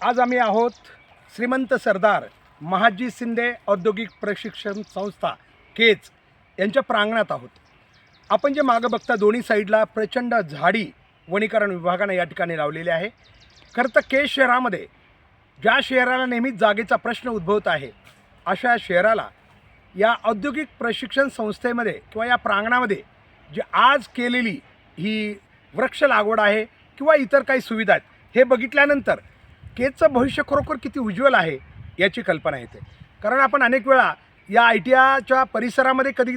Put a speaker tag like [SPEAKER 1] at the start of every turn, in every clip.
[SPEAKER 1] आज आम्ही आहोत श्रीमंत सरदार महाजी शिंदे औद्योगिक प्रशिक्षण संस्था केच यांच्या प्रांगणात आहोत. आपण जे मागं बघता दोन्ही साईडला प्रचंड झाडी वनीकरण विभागानं या ठिकाणी लावलेली आहे. खरं तर केच शहरामध्ये ज्या शहराला नेहमीच जागेचा प्रश्न उद्भवत आहे अशा शहराला या औद्योगिक प्रशिक्षण संस्थेमध्ये किंवा या प्रांगणामध्ये जी आज केलेली ही वृक्ष लागवड आहे किंवा इतर काही सुविधा आहेत हे बघितल्यानंतर केजचं भविष्य खरोखर किती उज्ज्वल आहे याची कल्पना येते. कारण आपण अनेक वेळा या आय टी आयच्या परिसरामध्ये कधी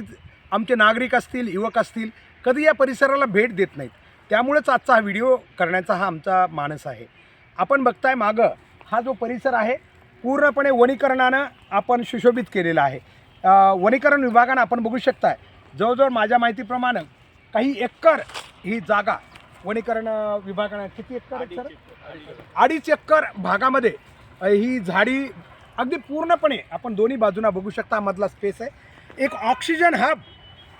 [SPEAKER 1] आमचे नागरिक असतील युवक असतील कधी या परिसराला भेट देत नाहीत. त्यामुळेच आजचा हा व्हिडिओ करण्याचा हा आमचा मानस आहे. आपण बघताय मागं हा जो परिसर आहे पूर्णपणे वनीकरणानं आपण सुशोभित केलेला आहे. वनीकरण विभागानं आपण बघू शकताय जवळजवळ माझ्या माहितीप्रमाणे काही एकर ही जागा वनीकरण विभागानं किती एकर आहे सर? अडीच एकर भागामध्ये ही झाडी अगदी पूर्णपणे आपण दोन्ही बाजूना बघू शकता मधला स्पेस आहे. एक ऑक्सिजन हब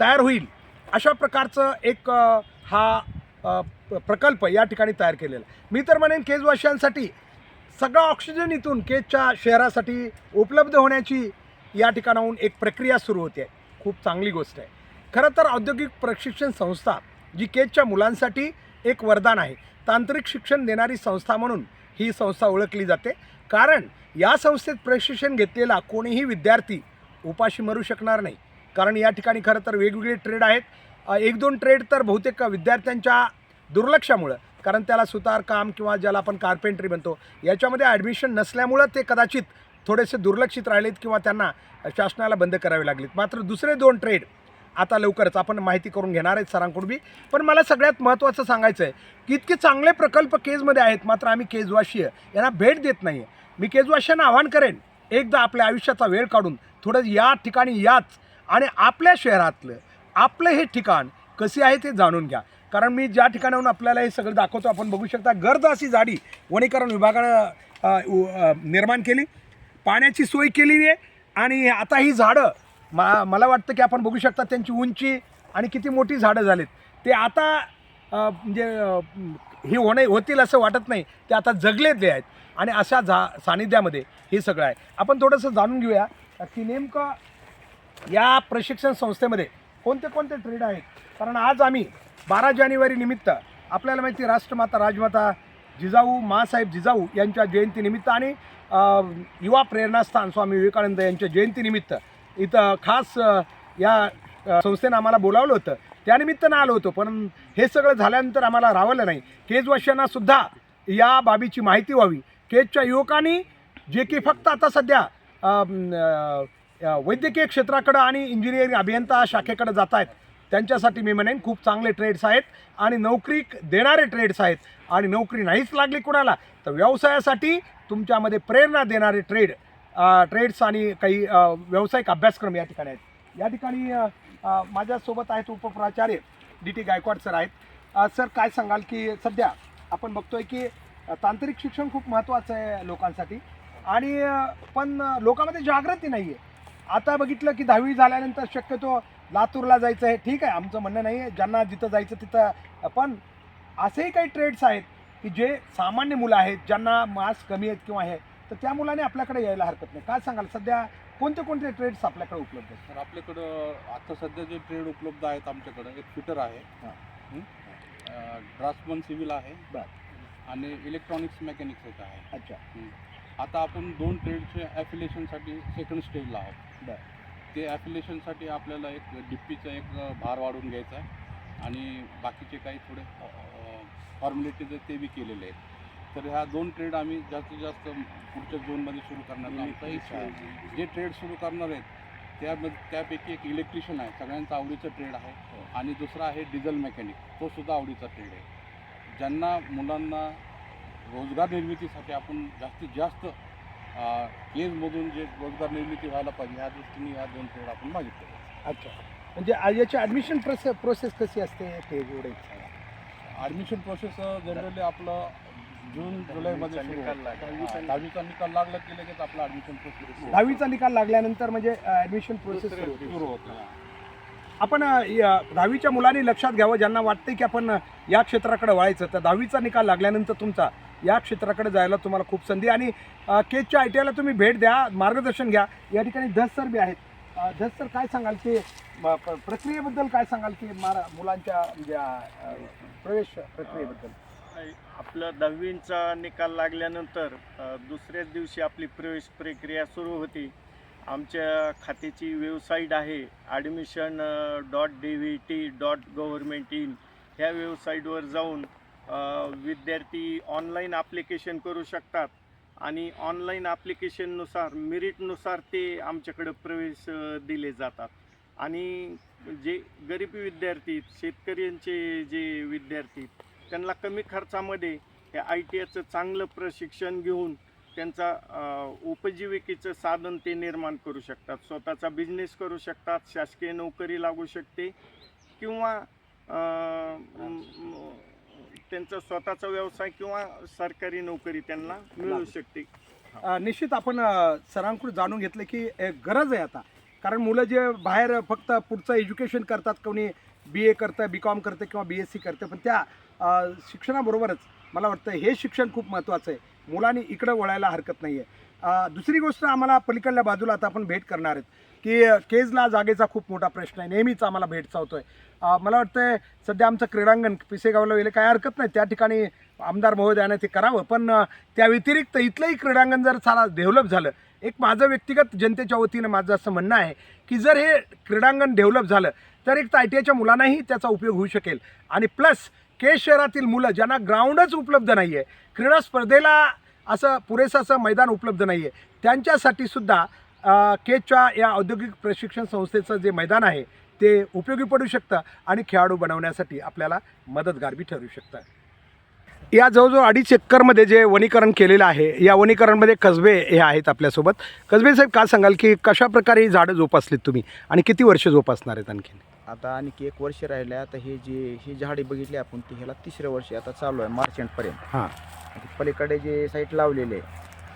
[SPEAKER 1] तयार होईल अशा प्रकारचं एक हा प्रकल्प या ठिकाणी तयार केलेला मी तर म्हणेन केजवासियांसाठी सगळा ऑक्सिजन इथून केजच्या शहरासाठी उपलब्ध होण्याची या ठिकाणाहून एक प्रक्रिया सुरू होते. खूप चांगली गोष्ट आहे. खरं तर औद्योगिक प्रशिक्षण संस्था जी केजच्या मुलांसाठी एक वरदान आहे. तांत्रिक शिक्षण देणारी संस्था म्हणून ही संस्था ओळखली जाते. कारण या संस्थेत प्रशिक्षण घेतलेला कोणीही विद्यार्थी उपाशी मरू शकणार नाही. कारण या ठिकाणी खरं तर वेगवेगळे ट्रेड आहेत. एक दोन ट्रेड तर बहुतेक विद्यार्थ्यांच्या दुर्लक्षामुळं कारण त्याला सुतारकाम किंवा ज्याला आपण कार्पेंट्री म्हणतो याच्यामध्ये ॲडमिशन नसल्यामुळं ते कदाचित थोडेसे दुर्लक्षित राहिलेत किंवा त्यांना शासनाला बंद करावे लागलेत. मात्र दुसरे दोन ट्रेड आता लवकरच आपण माहिती करून घेणार आहेत सरांकडून बी. पण मला सगळ्यात महत्त्वाचं सांगायचं आहे की इतके चांगले प्रकल्प केजमध्ये आहेत मात्र आम्ही केजवाशीय यांना भेट देत नाही आहे मी केजवाशियांना आवाहन करेन एकदा आपल्या आयुष्याचा वेळ काढून थोडं या ठिकाणी याच आणि आपल्या शहरातलं आपलं हे ठिकाण कसे आहे ते जाणून घ्या. कारण मी ज्या ठिकाणाहून आपल्याला हे सगळं दाखवतो आपण बघू शकता गर्द अशी झाडी वनीकरण विभागानं निर्माण केली. पाण्याची सोय केली आहे आणि आता ही झाडं मा मला वाटतं की आपण बघू शकता त्यांची उंची आणि किती मोठी झाडं झालीत. ते आता म्हणजे हे होणे होतील असं वाटत नाही. ते आता जगलेले आहेत. आणि अशा झा सानिध्यामध्ये हे सगळं आहे. आपण थोडंसं जाणून घेऊया की नेमकं या प्रशिक्षण संस्थेमध्ये कोणते कोणते ट्रेड आहेत? कारण आज आम्ही बारा जानेवारी निमित्त आपल्याला माहिती आहे, राष्ट्रमाता राजमाता जिजाऊ मासाहेब जिजाऊ यांच्या जयंतीनिमित्त आणि युवा प्रेरणास्थान स्वामी विवेकानंद यांच्या जयंतीनिमित्त इथं खास या संस्थेनं आम्हाला बोलावलं होतं. त्यानिमित्तानं आलो होतो पण हे सगळं झाल्यानंतर आम्हाला रावलं नाही. केजवाशांना सुद्धा या बाबीची माहिती व्हावी. केजच्या युवकांनी जे की फक्त आता सध्या वैद्यकीय क्षेत्राकडं आणि इंजिनिअरिंग अभियंता शाखेकडं जात आहेत त्यांच्यासाठी मी म्हणेन खूप चांगले ट्रेड्स आहेत आणि नोकरी देणारे ट्रेड्स आहेत. आणि नोकरी नाहीच लागली कुणाला तर व्यवसायासाठी तुमच्यामध्ये प्रेरणा देणारे ट्रेड ट्रेड्स आणि काही व्यावसायिक अभ्यासक्रम या ठिकाणी आहेत. या ठिकाणी माझ्यासोबत आहेत उपप्राचार्य डी टी गायकवाड सर आहेत. सर काय सांगाल की सध्या आपण बघतोय की तांत्रिक शिक्षण खूप महत्त्वाचं आहे लोकांसाठी आणि पण लोकांमध्ये जागृती नाही आहे आता बघितलं की दहावी झाल्यानंतर शक्यतो लातूरला जायचं आहे. ठीक आहे आमचं म्हणणं नाही आहे. ज्यांना जिथं जायचं तिथं पण असेही काही ट्रेड्स आहेत की जे सामान्य मुलं आहेत ज्यांना मार्क्स कमी आहेत किंवा हे तर त्या मुलाने आपल्याकडे यायला हरकत नाही. काय सांगाल? सध्या कोणते कोणते ट्रेड्स आपल्याकडे उपलब्ध आहेत?
[SPEAKER 2] तर आपल्याकडं आता सध्या जे ट्रेड उपलब्ध आहेत आमच्याकडं एक फिटर आहे.
[SPEAKER 1] हां.
[SPEAKER 2] ड्राफ्टमन सिव्हिल आहे.
[SPEAKER 1] बर.
[SPEAKER 2] आणि इलेक्ट्रॉनिक्स मेकॅनिक्स एक आहे.
[SPEAKER 1] अच्छा.
[SPEAKER 2] आता आपण दोन ट्रेडचे ॲफिलिएशनसाठी सेकंड स्टेजला आहोत.
[SPEAKER 1] बर.
[SPEAKER 2] ते ॲफिलिएशनसाठी आपल्याला एक डिप्पीचा एक भार वाढून घ्यायचा आहे. आणि बाकीचे काही थोडे फॉर्मॅलिटीज आहेत ते बी केलेले आहेत. तर ह्या दोन ट्रेड आम्ही जास्तीत जास्त पुढच्या झोनमध्ये सुरू करण्याचा आमचा इच्छा आहे. जे ट्रेड सुरू करणार आहेत त्यामध्ये त्यापैकी एक इलेक्ट्रिशियन आहे. सगळ्यांचा आवडीचा ट्रेड आहे. आणि दुसरा आहे डिझेल मेकॅनिक तो सुद्धा आवडीचा ट्रेड आहे. ज्यांना मुलांना रोजगार निर्मितीसाठी आपण जास्तीत जास्त केजमधून जे रोजगार निर्मिती व्हायला पाहिजे ह्या दृष्टीने ह्या दोन ट्रेड आपण मागितले.
[SPEAKER 1] अच्छा. म्हणजे याची ॲडमिशन प्रोसेस प्रोसेस कशी असते? ते एवढे
[SPEAKER 2] ॲडमिशन प्रोसेस जनरली आपलं जून जुलैमध्ये सुरू होतं. दहावीचा निकाल लागला की लगेच आपलं ॲडमिशन प्रोसेस
[SPEAKER 1] दहावीचा निकाल लागल्यानंतर म्हणजे ॲडमिशन प्रोसेस सुरू होते.
[SPEAKER 2] सुरू होतं
[SPEAKER 1] आपण अ, या दहावीच्या मुलांनी लक्षात घ्यावं ज्यांना वाटतं की आपण अ, या क्षेत्राकडे वळायचं तर दहावीचा निकाल लागल्यानंतर तुमचा या क्षेत्राकडे जायला तुम्हाला खूप संधी आणि अ, केजच्या आय टी आयला तुम्ही भेट द्या मार्गदर्शन घ्या. या ठिकाणी धस सर बी आहेत. अ, धस सर काय सांगाल की म, प- प्रक्रियेबद्दल काय सांगाल की मारा मुलांच्या म्हणजे अ, अ, प्रवेश प्रक्रियेबद्दल?
[SPEAKER 3] आपलं दहावींचा निकाल लागल्यानंतर दुसऱ्याच दिवशी आपली प्रवेश प्रक्रिया सुरू होती. आमच्या खात्याची वेबसाईट आहे admission dot D V T dot government in ह्या वेबसाईटवर जाऊन विद्यार्थी ऑनलाईन ॲप्लिकेशन करू शकतात आणि ऑनलाईन ॲप्लिकेशननुसार मेरिटनुसार ते आमच्याकडं प्रवेश दिले जातात. आणि जे गरीब विद्यार्थी शेतकऱ्यांचे जे विद्यार्थी त्यांना कमी खर्चामध्ये हे आय टी आयचं चांगलं प्रशिक्षण घेऊन त्यांचा उपजीविकेचं साधन ते निर्माण करू शकतात. स्वतःचा बिझनेस करू शकतात शासकीय नोकरी लागू शकते किंवा त्यांचा स्वतःचा व्यवसाय किंवा सरकारी नोकरी त्यांना मिळू शकते.
[SPEAKER 1] निश्चित आपण सरांकडून जाणून घेतलं की एक गरज आहे आता. कारण मुलं जे बाहेर फक्त पुढचं एज्युकेशन करतात कोणी बी ए करतं बी कॉम करतं किंवा बी एस सी करतं पण त्या शिक्षणाबरोबरच मला वाटतं हे शिक्षण खूप महत्त्वाचं आहे. मुलांनी इकडं वळायला हरकत नाही आहे दुसरी गोष्ट आम्हाला पलीकडल्या बाजूला आता आपण भेट करणार आहेत. की केजला जागेचा खूप मोठा प्रश्न आहे. नेहमीच आम्हाला भेट चावतो आहे मला वाटतं सध्या आमचं क्रीडांगण पिसेगावला गेले काय हरकत नाही. त्या ठिकाणी आमदार महोदयाने ते करावं. पण त्या व्यतिरिक्त इथलंही क्रीडांगण जर चाला डेव्हलप झालं एक माझं व्यक्तिगत जनतेच्या वतीनं माझं असं म्हणणं आहे की जर हे क्रीडांगण डेव्हलप झालं तर एक तर आय टी आयच्या मुलांनाही त्याचा उपयोग होऊ शकेल. आणि प्लस केज शहरातील मुलं ज्यांना ग्राउंडच उपलब्ध नाही आहे क्रीडा स्पर्धेला असं पुरेसं असं मैदान उपलब्ध नाही आहे त्यांच्यासाठी सुद्धा केजच्या या औद्योगिक प्रशिक्षण संस्थेचं जे मैदान आहे ते उपयोगी पडू शकतं आणि खेळाडू बनवण्यासाठी आपल्याला मदतगारबी ठरू शकतं. या जवळजवळ अडीच एकरमध्ये जे वनीकरण केलेलं आहे या वनीकरणमध्ये कसबे हे आहेत आपल्यासोबत. कसबे साहेब का सांगाल की कशा प्रकारे ही झाडं जोपासलीत तुम्ही आणि किती वर्ष जोपासणार आहेत आणखीन?
[SPEAKER 4] आता आणखी एक वर्ष राहिले आता हे जे ही झाडे बघितली आपण ती ह्याला तिसरं वर्ष आता चालू आहे मार्च एंडपर्यंत
[SPEAKER 1] हां.
[SPEAKER 4] पलीकडे जे साईट लावलेले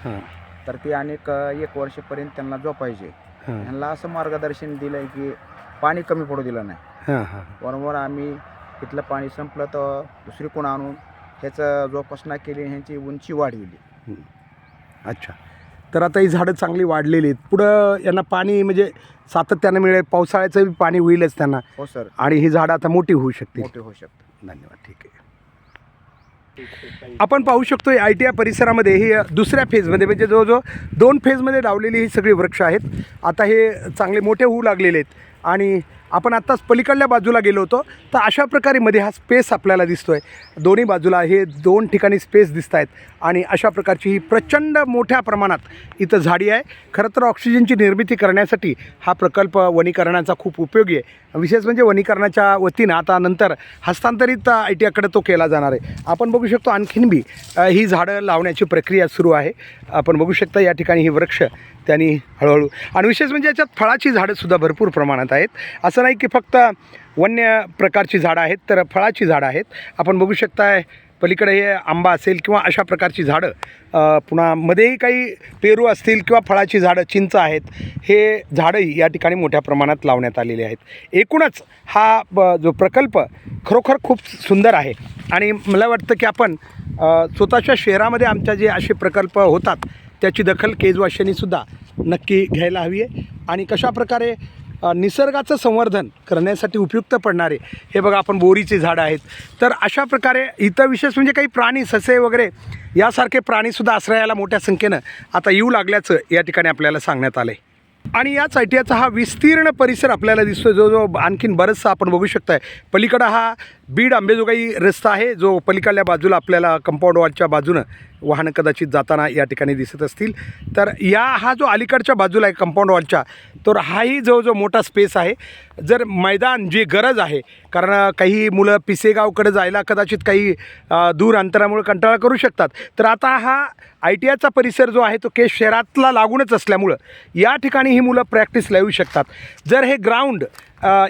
[SPEAKER 1] हां.
[SPEAKER 4] तर ते अनेक एक वर्षपर्यंत त्यांना जोपायचे.
[SPEAKER 1] हां.
[SPEAKER 4] ह्यांना असं मार्गदर्शन दिलं की पाणी कमी पडू दिलं नाही.
[SPEAKER 1] हां हां.
[SPEAKER 4] वारंवार आम्ही तिथलं पाणी संपलं तर दुसरी कोण आणून ह्याचं जोपासना केली ह्यांची उंची वाढविली.
[SPEAKER 1] अच्छा. तर आता ही झाडं चांगली वाढलेली आहेत. पुढं यांना पाणी म्हणजे सातत्यानं मिळेल पावसाळ्याचं पाणी होईलच त्यांना.
[SPEAKER 4] हो सर.
[SPEAKER 1] आणि ही झाडं आता मोठी होऊ शकतील.
[SPEAKER 4] मोठे होऊ शकतात
[SPEAKER 1] धन्यवाद ठीक आहे. आपण पाहू शकतो आय टी आय परिसरामध्ये ही दुसऱ्या फेजमध्ये म्हणजे जवळजवळ दोन फेजमध्ये लावलेली ही सगळी वृक्ष आहेत. आता हे चांगले मोठे होऊ लागलेले आहेत. आणि आपण आत्ताच पलीकडल्या बाजूला गेलो होतो तर अशा प्रकारे मध्ये हा स्पेस आपल्याला दिसतो आहे दोन्ही बाजूला हे दोन ठिकाणी स्पेस दिसत आहेत आणि अशा प्रकारची ही प्रचंड मोठ्या प्रमाणात इथं झाडी आहे. खरं तर ऑक्सिजनची निर्मिती करण्यासाठी हा प्रकल्प वनीकरणाचा खूप उपयोगी आहे. विशेष म्हणजे वनीकरणाच्या वतीनं आता नंतर हस्तांतरित आय टी आयकडे तो केला जाणार आहे. आपण बघू शकतो आणखीन बी ही झाडं लावण्याची प्रक्रिया सुरू आहे. आपण बघू शकता या ठिकाणी हे वृक्ष त्यांनी हळूहळू आणि विशेष म्हणजे याच्यात फळाची झाडंसुद्धा भरपूर प्रमाणात आहेत. असं नाही की फक्त वन्य प्रकारची झाडं आहेत तर फळाची झाडं आहेत. आपण बघू शकताय पलीकडे हे आंबा असेल किंवा अशा प्रकारची झाडं पुन्हा मध्येही काही पेरू असतील किंवा फळाची झाडं चिंच आहेत हे झाडंही या ठिकाणी मोठ्या प्रमाणात लावण्यात आलेले आहेत. एकूणच हा ब जो प्रकल्प खरोखर खूप सुंदर आहे. आणि मला वाटतं की आपण स्वतःच्या शहरामध्ये आमच्या जे असे प्रकल्प होतात त्याची दखल केजवाशांनीसुद्धा नक्की घ्यायला हवी आहे. आणि कशाप्रकारे निसर्गाचं संवर्धन करण्यासाठी उपयुक्त पडणारे हे बघा आपण बोरीचे झाडं आहेत. तर अशा प्रकारे इथं विशेष म्हणजे काही प्राणी ससे वगैरे यासारखे प्राणीसुद्धा आश्रयाला मोठ्या संख्येनं आता येऊ लागल्याचं या ठिकाणी आपल्याला सांगण्यात आलं आहे आणि याच आय टी आयचा हा विस्तीर्ण परिसर आपल्याला दिसतोय. जो जो आणखीन बरंचसा आपण बघू शकताय. पलीकडं हा बीड आंबेजोगाई रस्ता आहे जो पलीकडल्या बाजूला आपल्याला कंपाऊंड वॉलच्या बाजूनं वाहनं कदाचित जाताना या ठिकाणी दिसत असतील. तर या हा जो अलीकडच्या बाजूला आहे कंपाऊंड वॉलच्या तर हाही जो जो मोठा स्पेस आहे. जर मैदान जी गरज आहे कारण काही मुलं पिसेगावकडे जायला कदाचित काही दूर अंतरामुळे कंटाळा करू शकतात. तर आता हा आय टी आयचा परिसर जो आहे तो केस शहरातला लागूनच असल्यामुळं या ठिकाणी ही मुलं प्रॅक्टिसला येऊ शकतात. जर हे ग्राउंड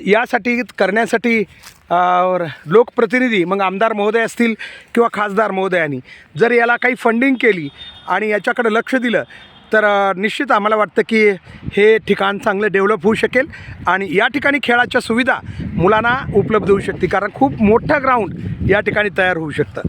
[SPEAKER 1] यासाठी करण्यासाठी लोकप्रतिनिधी मग आमदार महोदय असतील किंवा खासदार महोदयांनी जर याला काही फंडिंग केली आणि याच्याकडे लक्ष दिलं तर निश्चित आम्हाला वाटतं की हे ठिकाण चांगलं डेव्हलप होऊ शकेल आणि या ठिकाणी खेळाच्या सुविधा मुलांना उपलब्ध होऊ शकते कारण खूप मोठं ग्राउंड या ठिकाणी तयार होऊ शकतं.